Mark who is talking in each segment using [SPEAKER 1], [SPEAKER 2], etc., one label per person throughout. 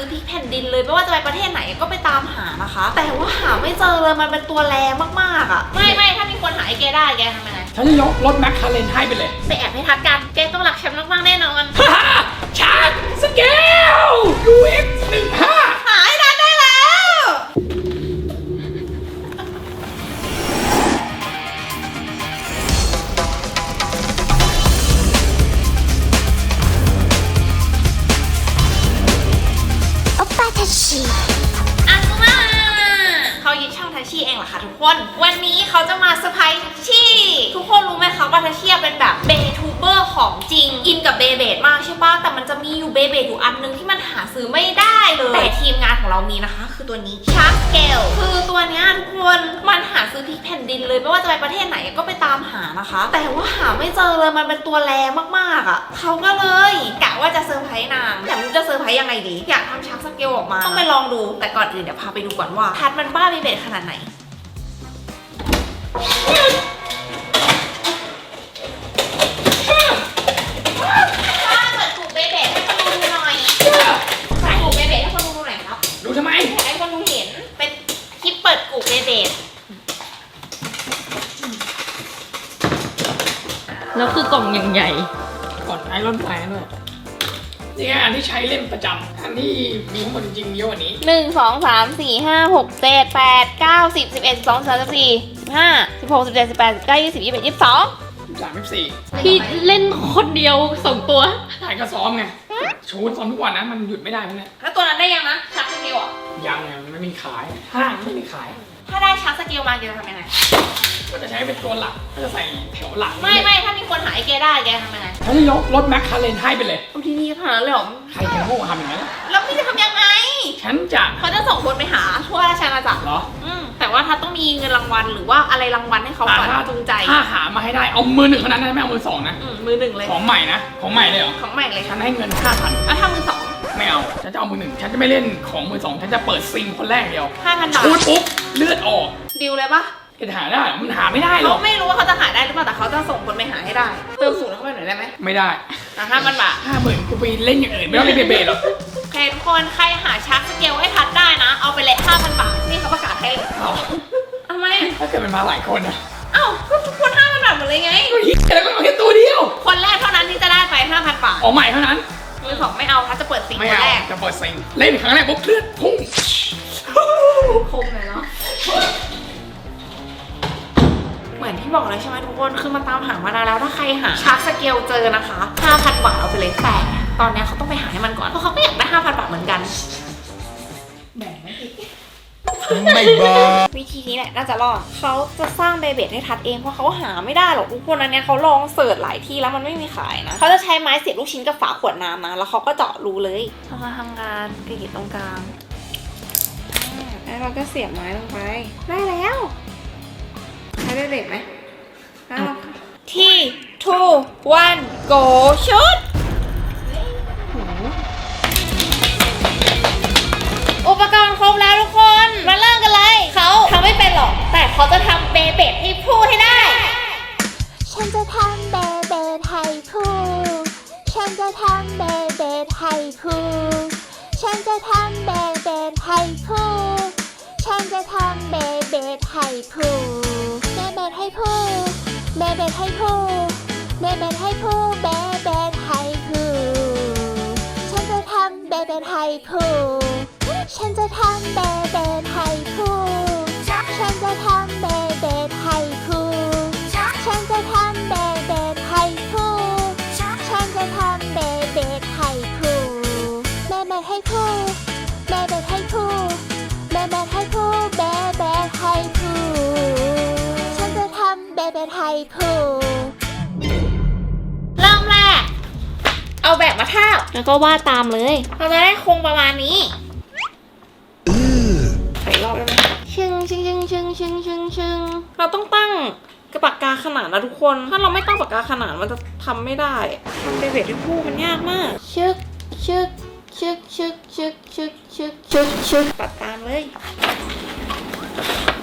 [SPEAKER 1] ซื้อพริกแผ่นดินเลยไม่ว่าจะไปประเทศไหนก็ไปตามหานะคะ แต่ว่าหาไม่เจอเลยมันเป็นตัวแรงมากๆอะไม่ไม่ถ้ามีคนหาไอ้แกได้แกทำยังไง
[SPEAKER 2] ฉันจะยกรถแมคคาเรนให้ไปเลย
[SPEAKER 1] ไปแอบให้ทัดกันแกต้องรักแชมป์มากๆแน่นอน
[SPEAKER 2] ฮ่าฮ่าชาร์จสเกล UX 1 5
[SPEAKER 1] หาให้
[SPEAKER 3] ชี
[SPEAKER 1] อังมาเขายึดช่องทัชชี่เองเหรอคะทุกคน วันนี้เขาจะมาเซอร์ไพรส์ทัชชี่ทุกคนรู้ไหมคะว่าทัชชี่เป็นแบบเบทูเบอร์ของจริง อินกับเบเบดมากใช่ปะแต่มันจะมีอยู่เบเบดอยู่อันนึงที่มันหาซื้อไม่ได้เลย แต่ทีมงานของเรามีนะคะ คือตัวนี้ชาร์ปเกลคือตัวนี้ทุกคนมันหาซื้อที่แผ่นดินเลย ไม่ว่าจะไปประเทศไหนก็ไปตามหานะคะ แต่ว่าหาไม่เจอเลยมันเป็นตัวแรงมากๆอะเขาก็เลยกะว่าจะเซอร์ไพรส์นางแต่ ไม่รู้จะเซอร์ไพรส์ยังไงดี อยากทำชาร์กสเกลออกมา ต้องไปลองดูแต่ก่อนอื่นเดี๋ยวพาไปดูก่อนว่าทัดมันบ้าเบเบดขนาดไหนถ้าเปิดกลุ่มเบเบดให้คนดูดูหน่อยเปิดกลุ่มเบเบดให้คนดูดูหน่อยครับ
[SPEAKER 2] ดูทำไม
[SPEAKER 1] อยากให้คนดูเห็นเป็นคลิปเปิดกลุ่มเบเบด
[SPEAKER 4] แล้วคือกล่องอย่างใหญ่
[SPEAKER 2] ก่อนไอรอนแฟนด้วย นี่ไงอันที่ใช้เล่นประจำอันที่มีข้างบนจริงๆเยอะกว่านี้
[SPEAKER 1] หนึ่งสองสามสี่ห้าหกเจ็ดแปดเก้าสิบสิบเอ็ดสิบสองสิบสามสิบสี่สิบห้าสิบหกสิบเจ็ดสิบแปดสิบเก้ายี่สิบยี่สิบเอ็ดยี่สิบสอง
[SPEAKER 2] สามสี่
[SPEAKER 4] พี่เล่นคนเดียวสองตัว
[SPEAKER 2] ถ่ายก็ซ้อมไงชูดซ้อมทุกวันนะมันหยุดไม่ได้พวกเนี้ย
[SPEAKER 1] แล้วตัวนั้นได้ยังนะชักสเกลอะ
[SPEAKER 2] ยังไงมันไม่มีขายห้างไม่มีขาย
[SPEAKER 1] ถ้าได้ชักสเกลมาเกลทำยังไง
[SPEAKER 2] ก็จะใช้เป็นตัวหลักก็จะใส่แถวหลัง
[SPEAKER 1] ไม่ไม่ถ้ามีคนหาไอ้แกได้แกทำยังไง
[SPEAKER 2] ฉันจะยกรถแมคคาเรนให้ไปเลย
[SPEAKER 1] เอาทีนี้ขนาดนั้นเลยเหรอ
[SPEAKER 2] ใครจะโง่ทำอย่างนั้น
[SPEAKER 1] แล้วพี่จะทำยังไง
[SPEAKER 2] ฉันจะ
[SPEAKER 1] เขาจะส่งคนไปหาทั่วราชอาณาจักร
[SPEAKER 2] เหรอ
[SPEAKER 1] อืมแต่ว่าถ้าต้องมีเงินรางวัลหรือว่าอะไรรางวัลให้เขาก่อน
[SPEAKER 2] ถ้า
[SPEAKER 1] จูงใจ
[SPEAKER 2] ถ้าหามาให้ได้เอามือหนึ่งเท่านั้นนะไม่เอามือสองนะ
[SPEAKER 1] อืมมือหนึ่งเลย
[SPEAKER 2] ของใหม่นะ ของใหม่เลยเหรอ
[SPEAKER 1] ของใหม่เลย
[SPEAKER 2] ฉันให้เงินห้าพัน
[SPEAKER 1] แล้วถ้ามือสอง
[SPEAKER 2] ไม่เอา ฉันจะเอามือหนึ่ง ฉันจะไม่เล่นของมือสอง ฉันจะเปิดซิงคนแรกเดียว
[SPEAKER 1] ห้าพันบาท
[SPEAKER 2] ชูดปุ๊บ เลือดออก
[SPEAKER 1] ดิวเลยปะ
[SPEAKER 2] จะหาได้เหรอมันหาไม่ได้หร
[SPEAKER 1] เขา
[SPEAKER 2] อก
[SPEAKER 1] ไม่รู้ว่าเขาจะหาได้หรือเปล่าแต่เขาจะส่งคนไปหาให้ได้ เติมสูตรเข้าไปหน่อยได้ไหม
[SPEAKER 2] ไม่ได้
[SPEAKER 1] อะห้าพันบาท
[SPEAKER 2] ห้าหมื่นกูไปเล่นอย่างอื่นไม่ต้องเล่นเบเบหรอก
[SPEAKER 1] โอเคทุกคนใครหาชักสเกลให้ทัดได้นะ เอาไปเลยห้าพันบาทนี่เขาประกาศให้เลย
[SPEAKER 2] เอา
[SPEAKER 1] ทำไม
[SPEAKER 2] ถ้าเกิดมันมาหลายคนนะ
[SPEAKER 1] เอ้าก็ทุกคนห้าพันบาทหมดเลยไง
[SPEAKER 2] ก็เหี้ยแล้วก็เอาแค่ตัวเดียว
[SPEAKER 1] คนแรกเท่านั้นที่จะได้ไปห้าพันบาท
[SPEAKER 2] ออกใหม่เท่านั้น
[SPEAKER 1] มือสองไม่เอาทัดจะเปิดซิง
[SPEAKER 2] ไม่
[SPEAKER 1] คน
[SPEAKER 2] เอา
[SPEAKER 1] แรก
[SPEAKER 2] จะเปิดซิงเล่นครั้งแรกปุ๊บเลือดพุ่ง
[SPEAKER 1] คมเลยเนาะ เหมือนที่บอกเลยใช่ไหมทุกคนคือมันตามหามานานแล้วถ้าใครหาชาร์กสเกลเจอนะคะ5,000บาทเอาไปเลยแต่ตอนเนี้ยเขาต้องไปหาให้มันก่อนเพราะเขาก็อยากได้5,000บาทเหมือนกัน
[SPEAKER 5] ไม่บ้า
[SPEAKER 1] วิธีนี้แหละน่าจะรอดเขาจะสร้างเบเบดให้ทัดเองเพราะเขาหาไม่ได้หรอกทุกคนอันเนี้ยเขาลองเสิร์ชหลายที่แล้วมันไม่มีขายนะเขาจะใช้ไม้เสียบลูกชิ้นกับฝาขวดน้ำนะแล้วเขาก็เจาะรูเลยเขามาทำงานกรีดตรงกลางอ่าแล้วเราก็เสียบไม้ลงไป ได้แล้วใช้เบเบดไหมได้แล้วค่ะที่ two one go shoot อุปกรณ์ครบแล้วทุกคน มาเริ่มกันเลย เขาทำไม่เป็นหรอก แต่เขาจะทำเบเบดให้พูดให้ได้
[SPEAKER 3] ฉันจะทำเบเบดให้พูฉันจะทำเบเบดให้พูฉันจะทำเบเบดให้พูฉัน จะทำเบเบให้พูเบเบดให้พูเบเบดให้พูเบเบดให้พูเบเบดให้พูฉันจะทำเบเบดให้พูฉันจะทำเบเบดให้พูฉันจะทำเบเบ เบดให้ผู้
[SPEAKER 1] เริ่มแรก เอาแบบมาทาบแล้วก็วาดตามเลย เราจะได้โครงประมาณนี้ใส่รอบได้ไหมชึงชึงชึงชึงชึงชึงชึงเราต้องตั้งกระปากกาขนาดนะทุกคน ถ้าเราไม่ตั้งปากกาขนาดมันจะทำไม่ได้ทำเบเบดที่พูมันยากมากชึกชึกชึกชึกชึกชึกชึกชึกชึกตัดตามเลยได้กร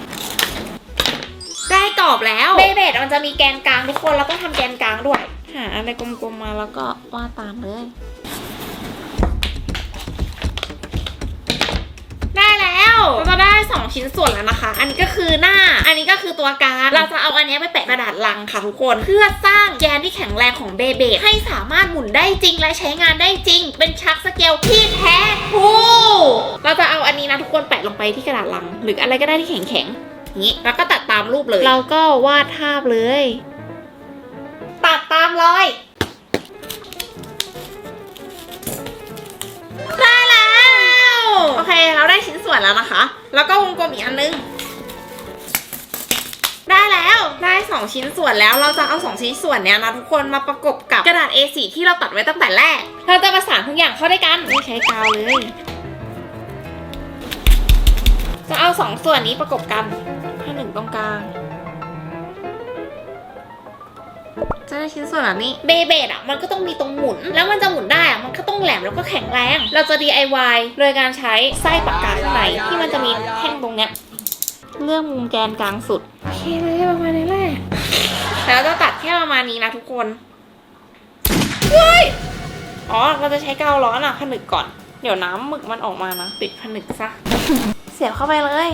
[SPEAKER 1] อบแล้วเบเบดมันจะมีแกนกลางทุกคนเราต้องทำแกนกลางด้วย หาอะไรกลมๆมาแล้วก็วาดตามเลย2ชิ้นส่วนแล้วนะคะ อันนี้ก็คือหน้า อันนี้ก็คือตัวการเราจะเอาอันเนี้ยไปแปะกระดาษลังค่ะทุกคน เพื่อสร้างแกนที่แข็งแรงของเบเบให้สามารถหมุนได้จริงและใช้งานได้จริง เป็นชักสเกลที่แท้ทรูเราจะเอาอันนี้นะทุกคนแปะลงไปที่กระดาษลัง หรืออะไรก็ได้ที่แข็งแข็งๆอย่าง นี้แล้วก็ตัดตามรูปเลย เราก็วาดภาพเลย ตัดตามรอยได้แล้ว โอเค เราได้ชิ้นส่วนแล้วนะคะ แล้วก็วงกลมอีกอันนึง ได้แล้ว ได้ 2 ชิ้นส่วนแล้ว เราจะเอา 2 ชิ้นส่วนเนี้ยนะทุกคนมาประกบกับกระดาษ A4 ที่เราตัดไว้ตั้งแต่แรก เราจะประสานทุกอย่างเข้าด้วยกัน ไม่ใช้กาวเลย จะเอา2ส่วนนี้ประกบกันให้หนึ่งตรงกลาง จะได้ชิ้นส่วนแบบนี้ เบเบดอะมันก็ต้องมีตรงหมุน แล้วมันจะหมุนได้อะมันก็ต้องแหลมแล้วก็แข็งแรง เราจะ DIY โดยการใช้ไส้ปากกาข้างในที่มันจะมีแท่งตรงเนี้ยเลือกมุมแกนกลางสุด โอเคเลยประมาณนี้แหละ แล้วจะตัดแค่ประมาณนี้นะทุกคนเฮ้ยอ๋อเราจะใช้กาวร้อนอะผนึกก่อน เดี๋ยวน้ำหมึกมันออกมานะ ปิดผนึกซะ เสียบเข้าไปเลย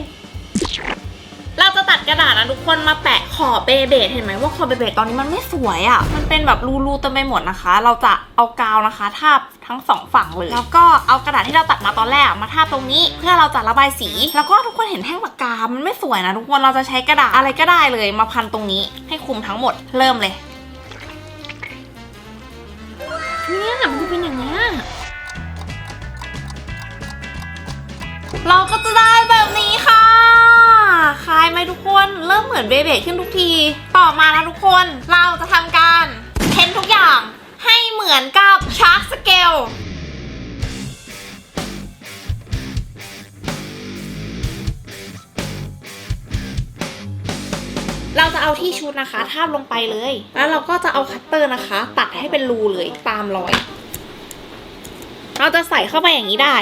[SPEAKER 1] เราจะตัดกระดาษนะทุกคนมาแปะขอบเบเบดเห็นไหมว่าขอบเบเบดตอนนี้มันไม่สวยอะ่ะ มันเป็นแบบรูๆเต็มไปหมดนะคะ เราจะเอากาวนะคะทาบทั้งสองฝั่งเลย แล้วก็เอากระดาษที่เราตัดมาตอนแรกมาทาบตรงนี้ เพื่อเราจะระบายสี แล้วก็ทุกคนเห็นแท่งปากกา มันไม่สวยนะทุกคนเราจะใช้กระดาษอะไรก็ได้เลย มาพันตรงนี้ให้คุมทั้งหมดเริ่มเลยเนี่ยมันจะเป็นอย่างนี้ เราก็จะได้แบบนี้ค่ะคล้ายไหมทุกคน เริ่มเหมือนเบเบขึ้นทุกที ต่อมานะทุกคน เราจะทำการเพ้นทุกอย่างให้เหมือนกับชาร์กสเกลเราจะเอาที่ชุดนะคะทาบลงไปเลย แล้วเราก็จะเอาคัตเตอร์นะคะ ตัดให้เป็นรูเลยตามรอย เราจะใส่เข้าไปอย่างนี้ได้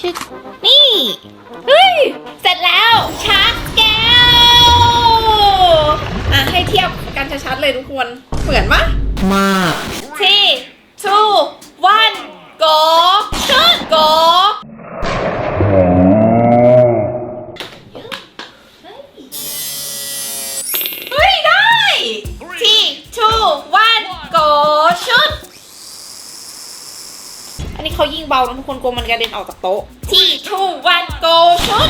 [SPEAKER 1] ชึกนี่ เฮ้ย เสร็จแล้วชาร์จแก้ว อะ ให้เทียบกันชัดๆเลยทุกคน เหมือนมะ
[SPEAKER 5] มาก
[SPEAKER 1] ที่ two one go อันนี้เขายิงเบานะทุกคนกลัวมันกระเด็นออกจากโต๊ะที่ two one go ชุด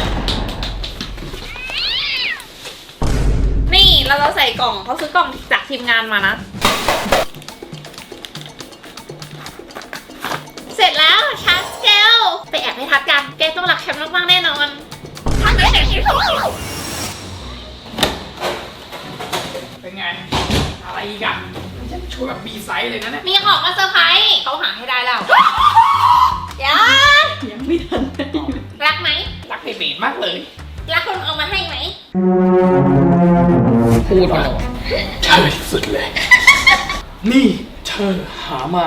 [SPEAKER 1] นี่เราจะใส่กล่องเขาซื้อกล่องจากทีมงานมานะ เสร็จแล้วชาร์จเกลไปแอบให้ทัดกันแกต้องรักแชมป์มากๆแน่นอนทำได้แต่ที่สุด
[SPEAKER 2] เป็นไง อะไรอีกอะฉันช่วยแบบบีไซส์เลยนะเนี่ย
[SPEAKER 1] มีของมาเซอร์ไพรส์เขาหาให้ได้
[SPEAKER 2] พูดมาเธอที่สุดเลย นี่เธอหามา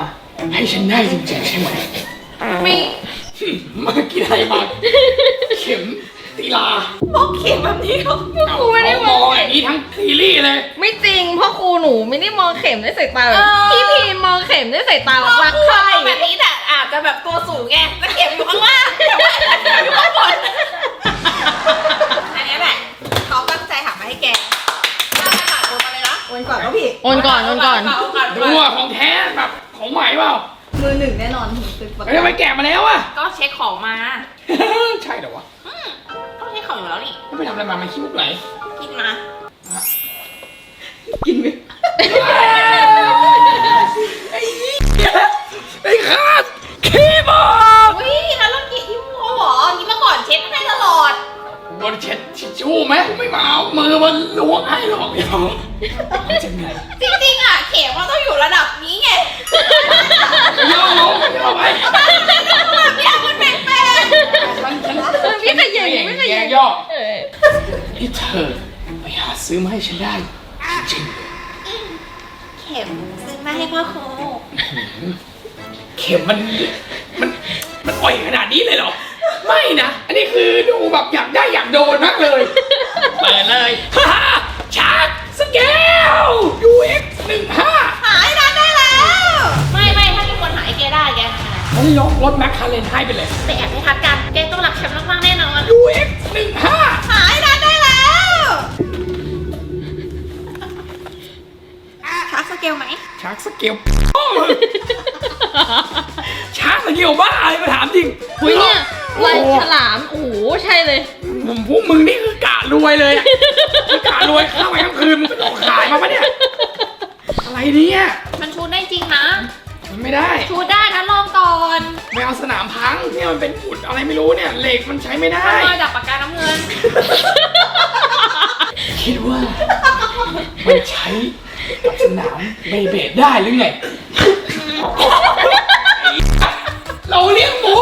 [SPEAKER 2] ให้ฉันได้จริงๆใช่ไหม
[SPEAKER 1] ไม่
[SPEAKER 2] หึมากินอะไรมาเข็มตีลา
[SPEAKER 1] พกเข็มแบบนี้เขา
[SPEAKER 2] เอาเอามองอย่างนี้ทั้งซีรีส์เลย
[SPEAKER 4] ไม่จริงพ่อครูหนูไม่ได้มองเข็มด้วยสายตาแบบพี่พีมองเข็มด้วยสายตาแบบรักใคร
[SPEAKER 1] แบบนี้แต่อาจจะแบบตัวสูงไงแล้วเข็มอยู่ข้างล่างแต่ว่าเข็มอยู่ข้างบนอันนี้แหละเขาตั้งใจหามาให้แกถ้าไม่ขาดตัวมาเลยนะ
[SPEAKER 6] วันก่อนก็ผิด
[SPEAKER 4] โอนก่อนโอนก่อน
[SPEAKER 1] เาก่อน
[SPEAKER 2] ดูว่าของแท้แบบของใหม่เปล่า
[SPEAKER 6] มือหนึ่งแน่นอนเป็นปก
[SPEAKER 2] เฮ้ยทำไมแกะมาแล้วอะ
[SPEAKER 1] ก็เช็คของมา
[SPEAKER 2] ใช่เหรอวะ
[SPEAKER 1] ก็เช็คของอยู่แล้วนี่
[SPEAKER 2] ไม่ไปทำอะไรมาไม่คิดมุกไหน
[SPEAKER 1] กินมา
[SPEAKER 6] กินไห
[SPEAKER 2] ซื้อมาให้
[SPEAKER 1] พ่อครู
[SPEAKER 2] ๆเข็มมันมันมันอ่อยขนาดนี้เลยเหรอ ไม่นะ อันนี้คือดูแบบอยากได้อยากโดนมากเลยเปิดเลยฮ่าฮ่าชาร์จสเกล UX หนึ่งห้า
[SPEAKER 1] หายได้ได้แล้ว ไม่ไม่ถ้ามีคนหายแกได้แกทำไง
[SPEAKER 2] ฉันยกรถแมคคาเรนให้ไปเลย
[SPEAKER 1] ไปแอบให้ทัดกัน แกต้องรักแชมป์มากๆแน่นอน
[SPEAKER 2] UX หนึ่งห้า
[SPEAKER 1] หายได้ สเกลไหม
[SPEAKER 2] ชักสเกลโอ้ยชักสเกลบ้าอะไรมาถามจริง
[SPEAKER 4] หุยเนี่ยลาย
[SPEAKER 2] โอ้โห
[SPEAKER 4] ฉลาม โอ้โห ใช่เลย
[SPEAKER 2] ผมพวกมึงนี่คือกะรวยเลยอะคือกะรวยเข้าไปทั้งคืนมึงไปหลอกขายมาปะเนี่ย อะไรเนี่ย
[SPEAKER 1] มันชูดได้จริงนะ
[SPEAKER 2] มันไม่ได้
[SPEAKER 1] ชูดได้นะลองก่อน
[SPEAKER 2] ไม่เอาสนามพังเนี่ยมันเป็นอุดอะไรไม่รู้เนี่ยเหล็กมันใช้ไม่ได้
[SPEAKER 1] มาจากปากกาน้ำเงิน
[SPEAKER 2] คิดว่า มันใช้กับสนามเบเบดได้หรือไง เราเลี้ยงหมู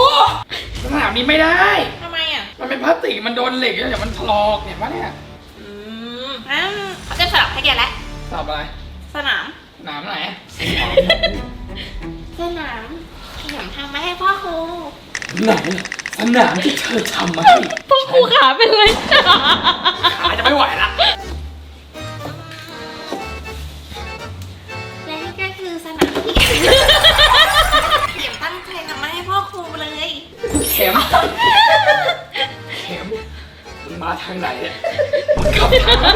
[SPEAKER 2] สนามนี้ไม่ได้
[SPEAKER 1] ทำไมอะ
[SPEAKER 2] มันเป็นพลาสติกมันโดนเหล็กแล้วเดี๋ยวมันถลอกเนี่ยว่าเนี่ย
[SPEAKER 1] อืมงั้นเขาจะสลับให้แกแล้ว
[SPEAKER 2] สอบอะไร
[SPEAKER 1] สนาม
[SPEAKER 2] สนามไหน
[SPEAKER 1] สนามขยำทำมาให้พ่อครู
[SPEAKER 2] ไหนสนามที่เธอทำมาให้
[SPEAKER 4] พวกครูขาเป็นเลย
[SPEAKER 2] ขาจะไม่ไหวละ
[SPEAKER 1] และ ข็มเข็
[SPEAKER 2] มมึงมาทางไหนเนี่ยมึงขับทางไหน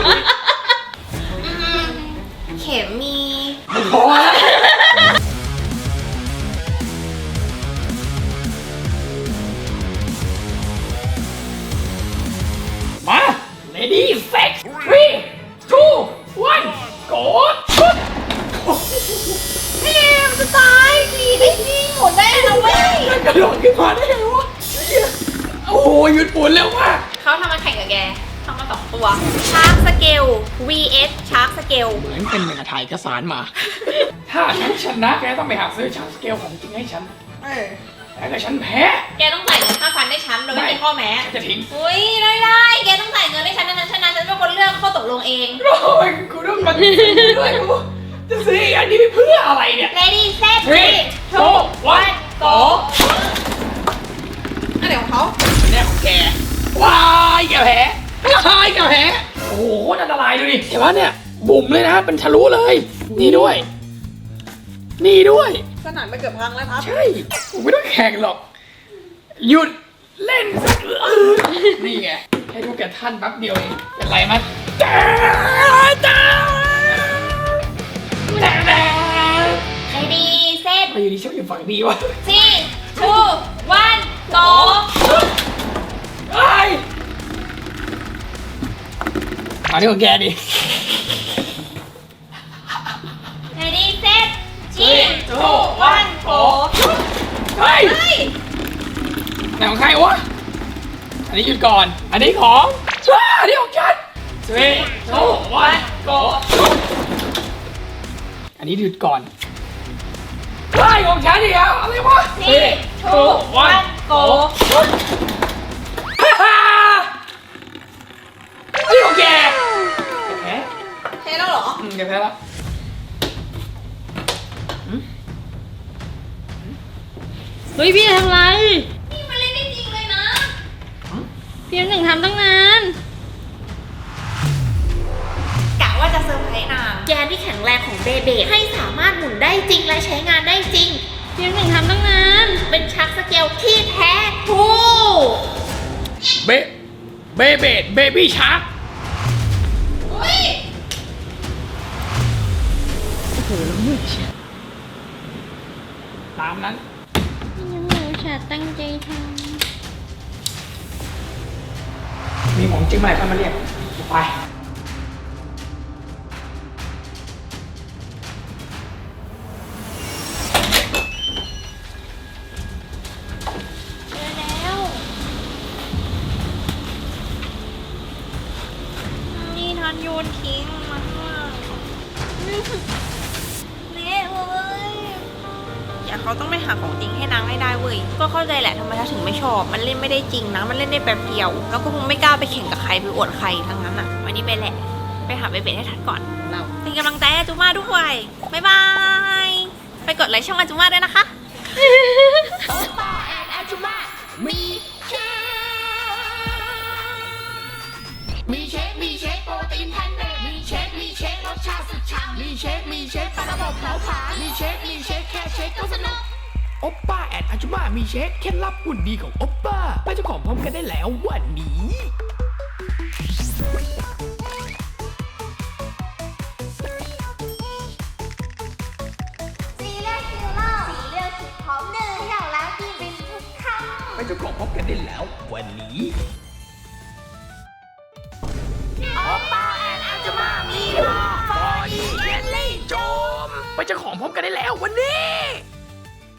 [SPEAKER 1] ตัวชาร์กสเกล vs ชาร์กสเกล
[SPEAKER 2] เหมือนเป็นเหมือนถ่ายเอกสารมา ถ้าฉันชนะแกต้องไปหาซื้อชาร์จสเกลของจริงให้ฉัน
[SPEAKER 1] เออ
[SPEAKER 2] แต่ถ้าฉันแพ้
[SPEAKER 1] แกต้องจ่ายเงินห้าพันให้ฉันโดยไม่มีข้อแม้
[SPEAKER 2] ฉันจะทิ้ง
[SPEAKER 1] อุ้ยได้ได้แกต้องจ่ายเงินให้ฉันนะฉันชนะฉันเป็นคนเลือกข้อตกลงเอง
[SPEAKER 2] โอ้ยกูต้องมาซื้อด้วยกูจะซื้ออีกอันนี้ไปเพื่ออะไรเนี่ย
[SPEAKER 1] Ready set
[SPEAKER 2] Three, two, one, go
[SPEAKER 1] อันไหนของเขา
[SPEAKER 2] เนี่ยของแกว้ายแกแพ้ ว้ายแกแพ้โอ้โหโคตรอันตรายดูดิเห็นปะเนี่ย บุ๋มเลยนะ เป็นทะลุเลย นี่ด้วย นี่ด้วย
[SPEAKER 6] สนามไปเกือบพังแล้วครับ
[SPEAKER 2] ใช่ผมไม่ต้องแข่งหรอก หยุดเล่นสักเออนี่ไงให้พวกแกท่านแป๊บเดียวเอง เป็นไรมั้ยจ้าจ้าจ้าจ้า
[SPEAKER 1] Ready set
[SPEAKER 2] มาอยู่ดีชอบอยู่ฝั่งนี้วะ
[SPEAKER 1] three two one go
[SPEAKER 2] มาที่ของแกดิ
[SPEAKER 1] Ready set three two one go
[SPEAKER 2] เฮ้ย
[SPEAKER 1] เฮ้ย
[SPEAKER 2] ไหนของใครวะ อันนี้หยุดก่อน อันนี้ของช้าอันนี้ของฉัน three two one go อันนี้หยุดก่อนไล่ของฉันอีกแล้วอะไรวะ
[SPEAKER 1] three two one go
[SPEAKER 2] ฮ่าฮ่าอันนี้ของแกแพ้
[SPEAKER 1] เท แล้วเหรอ
[SPEAKER 2] อืมแกแพ้แล้ว
[SPEAKER 4] เฮ้ยพี่ทำไร
[SPEAKER 1] นี่มันเล่นได้จริงเลยนะ
[SPEAKER 4] พี่น้ำหนึ่งทำตั้งนาน
[SPEAKER 1] กะว่าจะเซอร์ไพรส์นางแกนที่แข็งแรงของเบเบดให้สามารถหมุนได้จริงและใช้งานได้จริง
[SPEAKER 4] พี่น้ำหนึ่งทำตั้งนาน
[SPEAKER 1] เป็นชักสเกลที่แท้ทรู
[SPEAKER 2] เบเบเบดเบบี้ชาร์ก มีของจริงใหม่เข้ามาเรียกไป
[SPEAKER 1] มเขาถึงไม่ชอบ มันเล่นไม่ได้จริงนะ มันเล่นได้แป๊บเดียว แล้วก็คงไม่กล้าไปแข่งกับใครไปอวดใครทั้งนั้นอะ วันนี้ไปแหละ ไปหาเบเบให้ทันก่อนำ
[SPEAKER 4] เรา
[SPEAKER 1] เป็นกำลังใจให้อาจุมาด้วยบ๊ายบาย ไปกดไลค์ช่องอาจุมาด้วยนะคะ
[SPEAKER 7] มีเชคมีเชคโปรตีนแพนเนมีเชคมีเชครสชาติสุดฉ่ำมีเชคมีเชคปลาระบบเผาผลาญมีเชคมีเชคแค่เชคก็สนุก
[SPEAKER 2] โอปป้าแอนอาจุมามีเช็คเคล็ดลับหุ่นดีของโอปป้าไปเจ้าของพร้อมกันได้แล้ววันนี้
[SPEAKER 3] สีเลือดคิวโลสีเลือดคิดพร้อมเนยเขย่าแล้วกินเป็นทุกคำ
[SPEAKER 2] ไปเจ้าของพร้อมกันได้แล้ววันนี้
[SPEAKER 3] โอป้าแอนอาจจะมามี
[SPEAKER 2] บอดี้เยลลี่โจม ไปเจ้าของพร้อมกันได้แล้ววันนี้